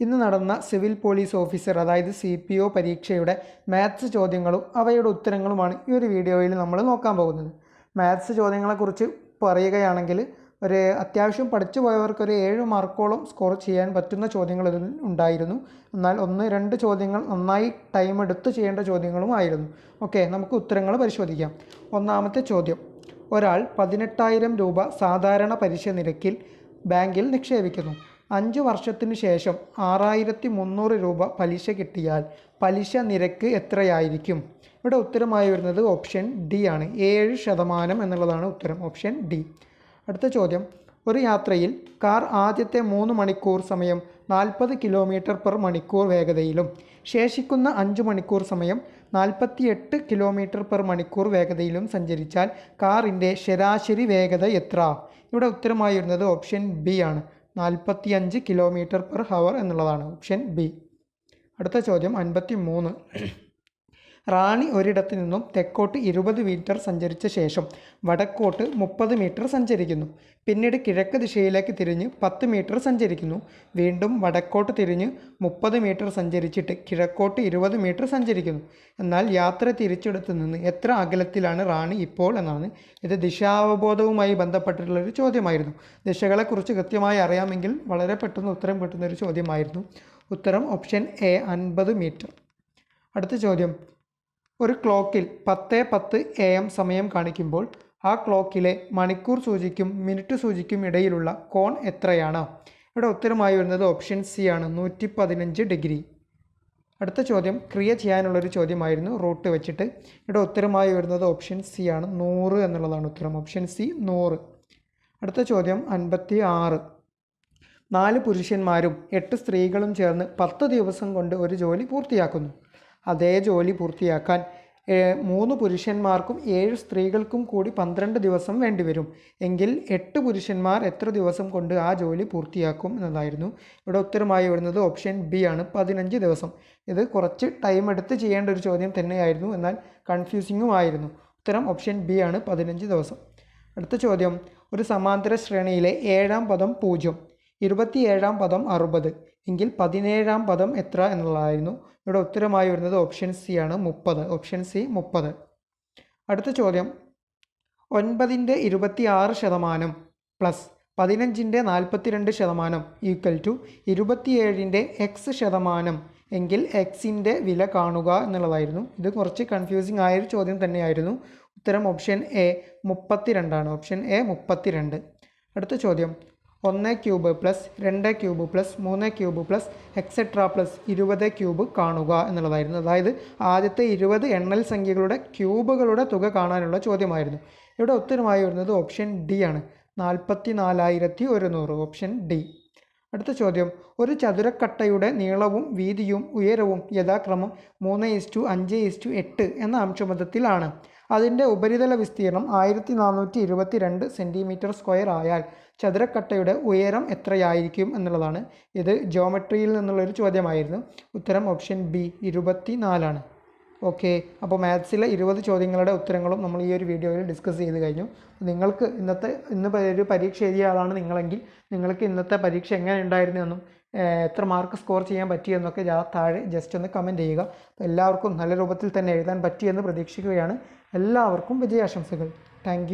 ഇന്ന് നടന്ന civil police officer അതായത് സി പി ഒ പരീക്ഷയുടെ മാത്സ് ചോദ്യങ്ങളും അവയുടെ ഉത്തരങ്ങളുമാണ് ഈ ഒരു വീഡിയോയിൽ നമ്മൾ നോക്കാൻ പോകുന്നത്. മാത്സ് ചോദ്യങ്ങളെക്കുറിച്ച് പറയുകയാണെങ്കിൽ ഒരു അത്യാവശ്യം പഠിച്ചു പോയവർക്ക് ഒരു ഏഴ് മാർക്കോളം സ്കോർ ചെയ്യാൻ പറ്റുന്ന ചോദ്യങ്ങൾ ഇതിൽ ഉണ്ടായിരുന്നു. എന്നാൽ ഒന്ന് രണ്ട് ചോദ്യങ്ങൾ നന്നായി ടൈം എടുത്ത് ചെയ്യേണ്ട ചോദ്യങ്ങളും ആയിരുന്നു. ഓക്കെ നമുക്ക് ഉത്തരങ്ങൾ പരിശോധിക്കാം. ഒന്നാമത്തെ ചോദ്യം. ഒരാൾ പതിനെട്ടായിരം രൂപ സാധാരണ പലിശ നിരക്കിൽ ബാങ്കിൽ നിക്ഷേപിക്കുന്നു. അഞ്ച് വർഷത്തിന് ശേഷം ആറായിരത്തി മുന്നൂറ് രൂപ പലിശ കിട്ടിയാൽ പലിശ നിരക്ക് എത്രയായിരിക്കും? ഇവിടെ ഉത്തരമായി വരുന്നത് ഓപ്ഷൻ ഡി ആണ്. ഏഴ് ശതമാനം എന്നുള്ളതാണ് ഉത്തരം ഓപ്ഷൻ ഡി. അടുത്ത ചോദ്യം. ഒരു യാത്രയിൽ കാർ ആദ്യത്തെ മൂന്ന് മണിക്കൂർ സമയം നാൽപ്പത് കിലോമീറ്റർ പെർ മണിക്കൂർ വേഗതയിലും ശേഷിക്കുന്ന അഞ്ച് മണിക്കൂർ സമയം നാൽപ്പത്തിയെട്ട് കിലോമീറ്റർ പെർ മണിക്കൂർ വേഗതയിലും സഞ്ചരിച്ചാൽ കാറിന്റെ ശരാശരി വേഗത എത്ര? ഇവിടെ ഉത്തരമായി വരുന്നത് ഓപ്ഷൻ ബി ആണ്. നാൽപ്പത്തിയഞ്ച് കിലോമീറ്റർ പെർ ഹവർ എന്നുള്ളതാണ് ഓപ്ഷൻ ബി. അടുത്ത ചോദ്യം അൻപത്തി മൂന്ന് റാണി ഒരിടത്തു നിന്നും തെക്കോട്ട് ഇരുപത് മീറ്റർ സഞ്ചരിച്ച ശേഷം വടക്കോട്ട് മുപ്പത് മീറ്റർ സഞ്ചരിക്കുന്നു. പിന്നീട് കിഴക്ക് ദിശയിലേക്ക് തിരിഞ്ഞ് പത്ത് മീറ്റർ സഞ്ചരിക്കുന്നു. വീണ്ടും വടക്കോട്ട് തിരിഞ്ഞ് മുപ്പത് മീറ്റർ സഞ്ചരിച്ചിട്ട് കിഴക്കോട്ട് ഇരുപത് മീറ്റർ സഞ്ചരിക്കുന്നു. എന്നാൽ യാത്ര തിരിച്ചെടുത്ത് നിന്ന് എത്ര അകലത്തിലാണ് റാണി ഇപ്പോൾ എന്നാണ് ഇത് ദിശാവബോധവുമായി ബന്ധപ്പെട്ടിട്ടുള്ളൊരു ചോദ്യമായിരുന്നു. ദിശകളെക്കുറിച്ച് കൃത്യമായി അറിയാമെങ്കിൽ വളരെ പെട്ടെന്ന് ഉത്തരം കിട്ടുന്നൊരു ചോദ്യമായിരുന്നു. ഉത്തരം ഓപ്ഷൻ എ അൻപത് മീറ്റർ. അടുത്ത ചോദ്യം. ഒരു ക്ലോക്കിൽ പത്ത് പത്ത് എ എം സമയം കാണിക്കുമ്പോൾ ആ ക്ലോക്കിലെ മണിക്കൂർ സൂചിക്കും മിനിറ്റ് സൂചിക്കും ഇടയിലുള്ള കോൺ എത്രയാണ്? ഇവിടെ ഉത്തരമായി വരുന്നത് ഓപ്ഷൻ സി ആണ് നൂറ്റി പതിനഞ്ച് ഡിഗ്രി. അടുത്ത ചോദ്യം ക്രിയ ചെയ്യാനുള്ളൊരു ചോദ്യമായിരുന്നു റൂട്ട് വെച്ചിട്ട്. ഇവിടെ ഉത്തരമായി വരുന്നത് ഓപ്ഷൻ സി ആണ് നൂറ് എന്നുള്ളതാണ് ഉത്തരം. ഓപ്ഷൻ സി നൂറ്. അടുത്ത ചോദ്യം അൻപത്തി ആറ് നാല് പുരുഷന്മാരും എട്ട് സ്ത്രീകളും ചേർന്ന് പത്ത് ദിവസം കൊണ്ട് ഒരു ജോലി പൂർത്തിയാക്കുന്നു. അതേ ജോലി പൂർത്തിയാക്കാൻ. മൂന്ന് പുരുഷന്മാർക്കും ഏഴ് സ്ത്രീകൾക്കും കൂടി പന്ത്രണ്ട് ദിവസം വേണ്ടിവരും. എങ്കിൽ എട്ട് പുരുഷന്മാർ എത്ര ദിവസം കൊണ്ട് ആ ജോലി പൂർത്തിയാക്കും എന്നതായിരുന്നു ഇവിടെ ഉത്തരമായി വരുന്നത്. ഓപ്ഷൻ ബി ആണ് പതിനഞ്ച് ദിവസം. ഇത് കുറച്ച് ടൈം എടുത്ത് ചെയ്യേണ്ട ഒരു ചോദ്യം തന്നെയായിരുന്നു. എന്നാൽ കൺഫ്യൂസിങ്ങും ആയിരുന്നു. ഉത്തരം ഓപ്ഷൻ ബി ആണ് പതിനഞ്ച് ദിവസം. അടുത്ത ചോദ്യം. ഒരു സമാന്തര ശ്രേണിയിലെ ഏഴാം പദം പൂജ്യം. ഇരുപത്തിയേഴാം പദം അറുപത്. എങ്കിൽ പതിനേഴാം പദം എത്ര എന്നുള്ളതായിരുന്നു. ഇവിടെ ഉത്തരമായി വരുന്നത് ഓപ്ഷൻ സി ആണ്. മുപ്പത്. ഓപ്ഷൻ സി മുപ്പത്. അടുത്ത ചോദ്യം. ഒൻപതിന്റെ ഇരുപത്തി ആറ് ശതമാനം പ്ലസ് പതിനഞ്ചിന്റെ നാൽപ്പത്തിരണ്ട് ശതമാനം ഈക്വൽ ടു ഇരുപത്തിയേഴിന്റെ എക്സ് ശതമാനം എങ്കിൽ എക്സിന്റെ വില കാണുക എന്നുള്ളതായിരുന്നു. ഇത് കുറച്ച് കൺഫ്യൂസിങ് ആയൊരു ചോദ്യം തന്നെയായിരുന്നു. ഉത്തരം ഓപ്ഷൻ എ മുപ്പത്തിരണ്ടാണ്. ഓപ്ഷൻ എ മുപ്പത്തിരണ്ട്. അടുത്ത ചോദ്യം. ഒന്ന് ക്യൂബ് പ്ലസ് രണ്ട് ക്യൂബ് പ്ലസ് മൂന്ന് ക്യൂബ് പ്ലസ് എക്സെട്ര പ്ലസ് ഇരുപത് ക്യൂബ് കാണുക എന്നുള്ളതായിരുന്നു. അതായത് ആദ്യത്തെ ഇരുപത് എണ്ണൽ സംഖ്യകളുടെ ക്യൂബുകളുടെ തുക കാണാനുള്ള ചോദ്യമായിരുന്നു. ഇവിടെ ഉത്തരമായി വരുന്നത് ഓപ്ഷൻ ഡി ആണ്. നാൽപ്പത്തി നാലായിരത്തി ഒരുന്നൂറ് ഓപ്ഷൻ ഡി. അടുത്ത ചോദ്യം. ഒരു ചതുരക്കട്ടയുടെ നീളവും വീതിയും ഉയരവും യഥാക്രമം മൂന്ന് ഇസ്റ്റു അഞ്ച് ഇസ്റ്റു എട്ട് എന്ന അംശബദ്ധത്തിലാണ് അതിന്റെ ഉപരിതല വിസ്തീർണം ആയിരത്തി നാനൂറ്റി ഇരുപത്തി രണ്ട് സെന്റിമീറ്റർ സ്ക്വയർ ആയാൽ ചതുരക്കട്ടയുടെ ഉയരം എത്രയായിരിക്കും എന്നുള്ളതാണ്. ഇത് ജോമെട്രിയിൽ നിന്നുള്ളൊരു ചോദ്യമായിരുന്നു. ഉത്തരം ഓപ്ഷൻ ബി ഇരുപത്തി നാലാണ് ഓക്കെ അപ്പോൾ മാത്സിലെ ഇരുപത് ചോദ്യങ്ങളുടെ ഉത്തരങ്ങളും നമ്മൾ ഈ ഒരു വീഡിയോയിൽ ഡിസ്കസ് ചെയ്ത് കഴിഞ്ഞു. നിങ്ങൾക്ക് ഇന്നത്തെ ഇന്ന് ഒരു പരീക്ഷ എഴുതിയ ആളാണ് നിങ്ങളെങ്കിൽ നിങ്ങൾക്ക് ഇന്നത്തെ പരീക്ഷ എങ്ങനെ ഉണ്ടായിരുന്നു എന്നും എത്ര മാർക്ക് സ്കോർ ചെയ്യാൻ പറ്റിയെന്നൊക്കെ താഴെ ജസ്റ്റ് ഒന്ന് കമന്റ് ചെയ്യുക. എല്ലാവർക്കും നല്ല രൂപത്തിൽ തന്നെ എഴുതാൻ പറ്റിയെന്ന് പ്രതീക്ഷിക്കുകയാണ്. എല്ലാവർക്കും വിജയാശംസകൾ. താങ്ക്